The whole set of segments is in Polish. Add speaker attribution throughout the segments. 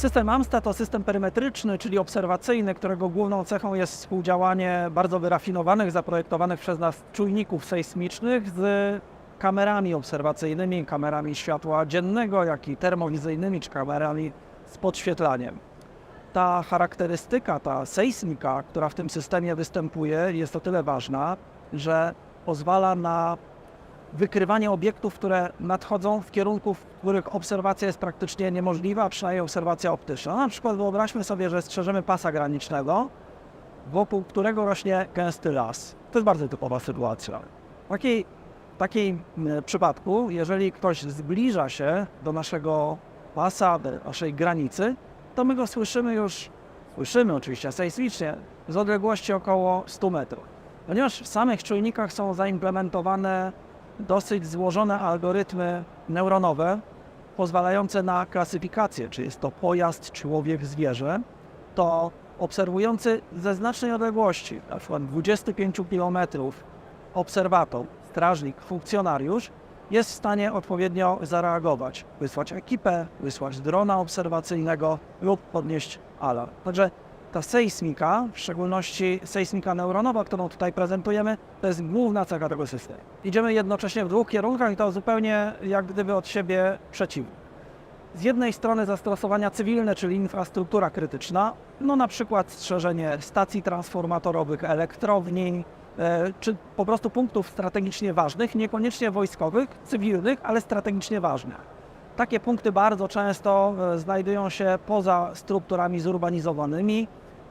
Speaker 1: System AMSTA to system perymetryczny, czyli obserwacyjny, którego główną cechą jest współdziałanie bardzo wyrafinowanych, zaprojektowanych przez nas czujników sejsmicznych z kamerami obserwacyjnymi, kamerami światła dziennego, jak i termowizyjnymi, czy kamerami z podświetlaniem. Ta charakterystyka, ta sejsmika, która w tym systemie występuje, jest o tyle ważna, że pozwala na wykrywanie obiektów, które nadchodzą w kierunku, w których obserwacja jest praktycznie niemożliwa, przynajmniej obserwacja optyczna. Na przykład wyobraźmy sobie, że strzeżemy pasa granicznego, wokół którego rośnie gęsty las. To jest bardzo typowa sytuacja. W takiej, takiej przypadku, jeżeli ktoś zbliża się do naszego pasa, do naszej granicy, to my go słyszymy już, słyszymy oczywiście sejsmicznie, z odległości około 100 metrów. Ponieważ w samych czujnikach są zaimplementowane dosyć złożone algorytmy neuronowe pozwalające na klasyfikację, czy jest to pojazd, człowiek, zwierzę, to obserwujący ze znacznej odległości, na przykład 25 km obserwator, strażnik, funkcjonariusz jest w stanie odpowiednio zareagować, wysłać ekipę, wysłać drona obserwacyjnego lub podnieść alarm. Także ta sejsmika, w szczególności sejsmika neuronowa, którą tutaj prezentujemy, to jest główna cecha tego systemu. Idziemy jednocześnie w dwóch kierunkach i to zupełnie jak gdyby od siebie przeciwnie. Z jednej strony zastosowania cywilne, czyli infrastruktura krytyczna, no na przykład strzeżenie stacji transformatorowych, elektrowni, e, czy po prostu punktów strategicznie ważnych, niekoniecznie wojskowych, cywilnych, ale strategicznie ważnych. Takie punkty bardzo często e, znajdują się poza strukturami zurbanizowanymi,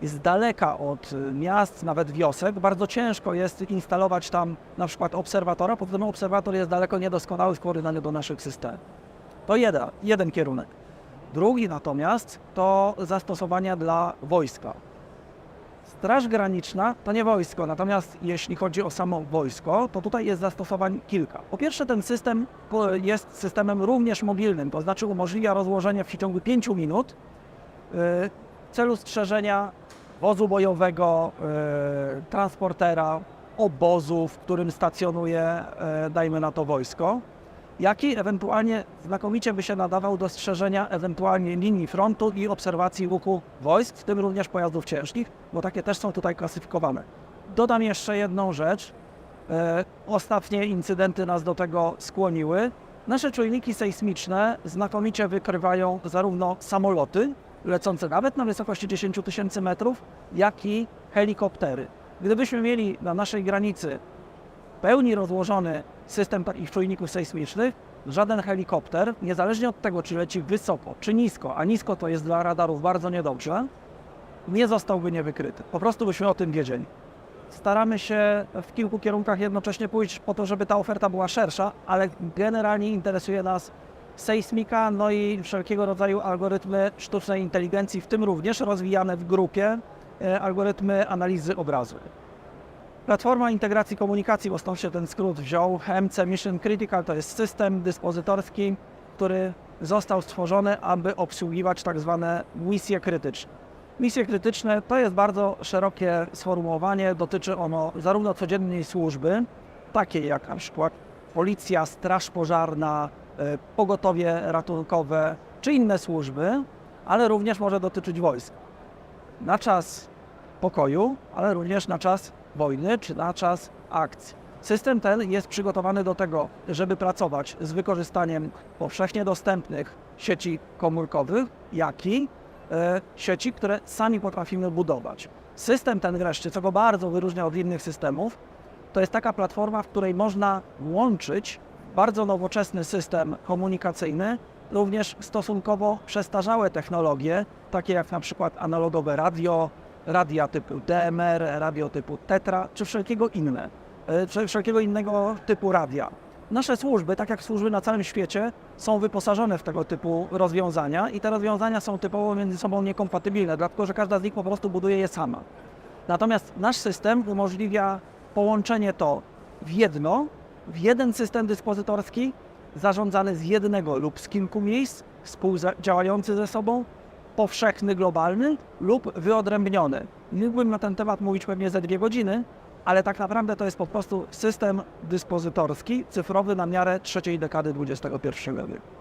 Speaker 1: z daleka od e, miast, nawet wiosek. Bardzo ciężko jest instalować tam na przykład obserwatora, poza tym obserwator jest daleko niedoskonały w porównaniu do naszych systemów. To jeden, jeden kierunek. Drugi natomiast to zastosowania dla wojska. Straż Graniczna to nie wojsko, natomiast jeśli chodzi o samo wojsko, to tutaj jest zastosowań kilka. Po pierwsze, ten system jest systemem również mobilnym, to znaczy umożliwia rozłożenie w przeciągu 5 minut yy, w celu strzeżenia wozu bojowego, yy, transportera, obozu, w którym stacjonuje, yy, dajmy na to wojsko, jaki ewentualnie znakomicie by się nadawał do strzeżenia ewentualnie linii frontu i obserwacji ruchu wojsk, w tym również pojazdów ciężkich, bo takie też są tutaj klasyfikowane. Dodam jeszcze jedną rzecz. E, ostatnie incydenty nas do tego skłoniły. Nasze czujniki sejsmiczne znakomicie wykrywają zarówno samoloty lecące nawet na wysokości 10 tysięcy metrów, jak i helikoptery. Gdybyśmy mieli na naszej granicy pełni rozłożony system takich czujników sejsmicznych, żaden helikopter, niezależnie od tego, czy leci wysoko, czy nisko, a nisko to jest dla radarów bardzo niedobrze, nie zostałby niewykryty. Po prostu byśmy o tym wiedzieli. Staramy się w kilku kierunkach jednocześnie pójść po to, żeby ta oferta była szersza, ale generalnie interesuje nas sejsmika, no i wszelkiego rodzaju algorytmy sztucznej inteligencji, w tym również rozwijane w grupie e, algorytmy analizy obrazu. Platforma Integracji Komunikacji, bo stąd się ten skrót wziął, MC Mission Critical to jest system dyspozytorski, który został stworzony, aby obsługiwać tak zwane misje krytyczne. Misje krytyczne to jest bardzo szerokie sformułowanie, dotyczy ono zarówno codziennej służby, takiej jak na przykład policja, straż pożarna, pogotowie ratunkowe czy inne służby, ale również może dotyczyć wojsk. Na czas pokoju, ale również na czas wojny czy na czas akcji. System ten jest przygotowany do tego, żeby pracować z wykorzystaniem powszechnie dostępnych sieci komórkowych, jak i e, sieci, które sami potrafimy budować. System ten wreszcie, co go bardzo wyróżnia od innych systemów, to jest taka platforma, w której można łączyć bardzo nowoczesny system komunikacyjny, również stosunkowo przestarzałe technologie, takie jak na przykład analogowe radio, radia typu DMR, radio typu Tetra, czy wszelkiego inne, e, czy wszelkiego innego typu radia. Nasze służby, tak jak służby na całym świecie, są wyposażone w tego typu rozwiązania i te rozwiązania są typowo między sobą niekompatybilne, dlatego że każda z nich po prostu buduje je sama. Natomiast nasz system umożliwia połączenie to w jedno, w jeden system dyspozytorski, zarządzany z jednego lub z kilku miejsc, współdziałający ze sobą, powszechny, globalny lub wyodrębniony. Mógłbym na ten temat mówić pewnie ze dwie godziny, ale tak naprawdę to jest po prostu system dyspozytorski, cyfrowy na miarę trzeciej dekady XXI wieku.